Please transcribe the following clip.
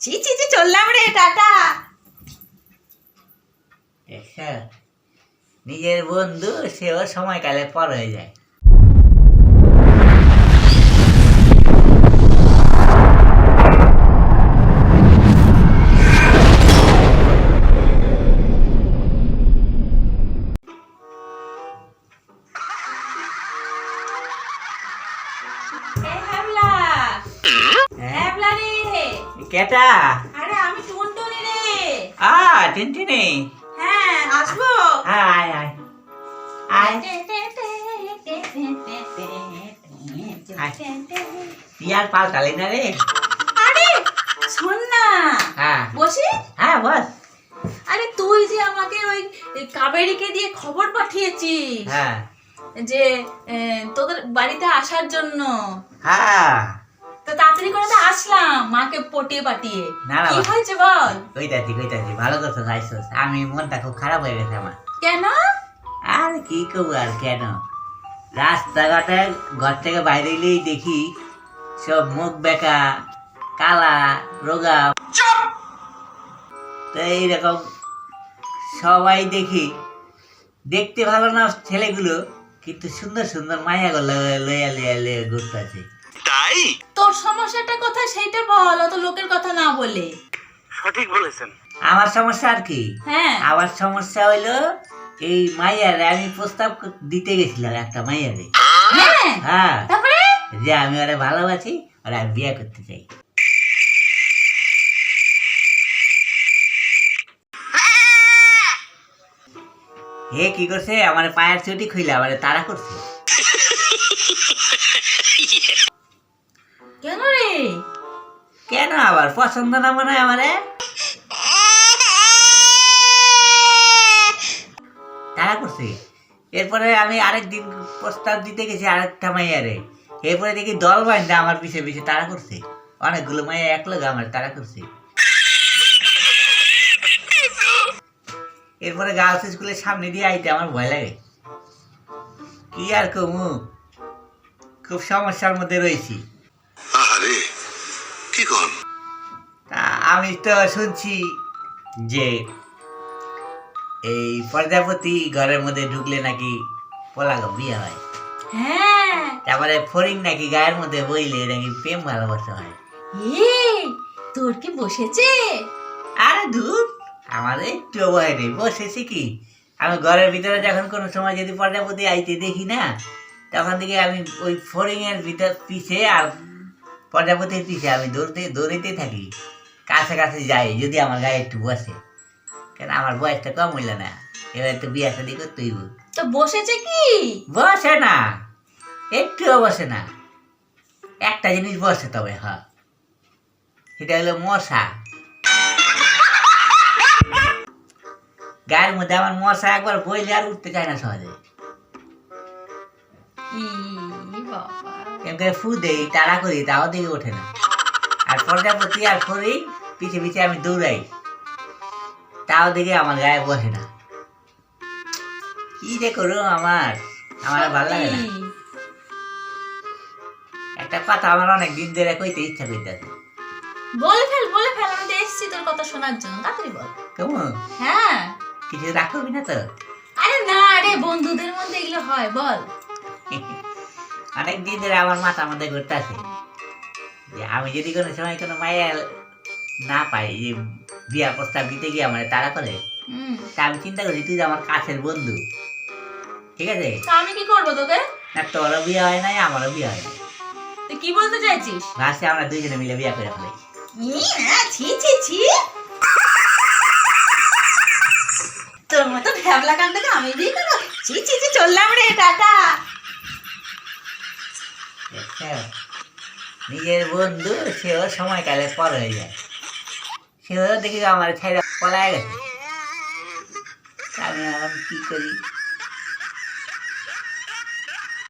ছি ছি ছি চললাম রে টাটা। নিজের বন্ধু সেও সময়কালে পর হয়ে যায়। হ্যাঁ? রে। কেটা? আরে আমি টুনটুনি রে। আ টিনটিনি। হ্যাঁ আসব? আয় আয়। আয়। ইয়ার পাল্টালি না রে। আরে শোন না। হ্যাঁ। বসি? হ্যাঁ বস। আরে তুই যে আমাকে ওই কাবেরীকে দিয়ে খবর পাঠিয়েছিস হ্যাঁ। যে তোদের বাড়িতে আসার জন্য। হ্যাঁ। তো তাড়াতাড়ি করে তো আসলাম মাকে পটিয়ে পাঠিয়ে না, না, কি হয়েছে বল? কইতাছি কইতাছি ভালো কথা যাইছস আমি মনটা খুব খারাপ হয়ে গেছে আমার। কেন? আর কি করব আর কেন? রাস্তাঘাটে ঘর থেকে বাইরে এলেই দেখি সব মুখ বেকা কালা রোগা। তো এইরকম সবাই দেখি দেখতে ভালো না ছেলেগুলো কিন্তু সুন্দর সুন্দর মায়া মায়াগুলো লইয়া লইয়া লইয়া ঘুরতেছে। তোর সমস্যাটা কোথায় সেইটা বল অত লোকের কথা না বলে। সঠিক বলেছেন। আমার সমস্যা আর কি? হ্যাঁ। আমার সমস্যা হইল এই মাইয়ারে আমি প্রস্তাব দিতে গেছিলাম একটা মাইয়ারে। হ্যাঁ? হ্যাঁ। তারপরে? যে আমি ওরা ভালোবাসি আর আমি বিয়ে করতে চাই। হে কি করছে? আমার পায়ের চুটি খুইলে আমার তারা করছে। কেন রে? কেন আবার? পছন্দ না মনে হয় আমারে? তারা করছে এরপরে আমি আরেকদিন প্রস্তাব দিতে গেছি আরেকটা মাইয়ারে। এরপরে দেখি দল বাইন্দা আমার পিছে পিছে, তারা করছে। অনেকগুলো মাইয়া এক লগে আমার, তারা করছে। এরপরে গার্লস স্কুলের সামনে দিয়ে আইতে আমার ভয় লাগে। কি আর কমু? খুব সমস্যার মধ্যে রয়েছি। কন তা আমি তো শুনছি যে এই প্রজাপতি ঘরের মধ্যে ঢুকলে নাকি পলাগ বিয়ে হয়। হ্যাঁ। তারপরে ফরিং নাকি গায়ের মধ্যে বইলে নাকি প্রেম ভালোবাসা হয়। এ তোর কি বসেছে? আরে দূর আমার একটু ভয় নেই বসেছি কি? আমি ঘরের ভিতরে যখন কোনো সময় যদি প্রজাপতি আইতে দেখি না তখন থেকে আমি ওই ফরিং এর ভিতর পিছে আর প্রজাপতির পিছে আমি দৌড়তে দৌড়িতে থাকি। কাছে কাছে যাই যদি আমার গায়ে একটু বসে। কেন আমার বয়সটা কম হইল না। এবার তো বিয়া শাদি করতে হইব। তো বসেছে কি? বসে না। একটুও বসে না। একটা জিনিস বসে তবে হ্যাঁ সেটা হলো মশা। গায়ের মধ্যে আমার মশা একবার বইলে আর উঠতে চায় না সহজে। বাবা। কেন করে ফু দেই তাড়া করি তাও দিকে ওঠে না। আর প্রজাপতি আর করি পিছে পিছে আমি দৌড়াই। তাও দিকে আমার গায়ে বসে না। কি যে করো আমার আমার ভালো লাগে না। একটা কথা আমার অনেক দিন ধরে কইতে ইচ্ছা করতেছে বলে ফেল বলে ফেল আমি তো এসছি তোর কথা শোনার জন্য তাড়াতাড়ি বল। কেমন? হ্যাঁ। কিছু রাখবি না তো? আরে না রে বন্ধুদের মধ্যে এগুলো হয় বল। অনেক দিন ধরে আমার মাথা মধ্যে ঘুরতে আছে যে আমি যদি কোনো সময় কোনো মায়া না পাই যে বিয়া প্রস্তাব দিতে গিয়ে আমার তারা করে তা আমি চিন্তা করছি তুই আমার কাছের বন্ধু। ঠিক আছে? তা আমি কি করব তোকে? না তোরও বিয়ে হয় নাই আমারও বিয়ে হয় নাই। তুই কি বলতে চাইছিস? লাস্টে আমরা দুইজনে মিলে বিয়ে করে ফেলাই হ্যাঁ, ছি ছি ছি। তোর মতো ভ্যাবলা কাণ্ডকে আমি বিয়ে করব ছি ছি ছি চললাম রে টাটা? নিজের বন্ধু, সেও সময়কালে পর হয়ে যায়। সেও দেখি আমার ছেড়ে পলায় গেছে। আমি কি করি?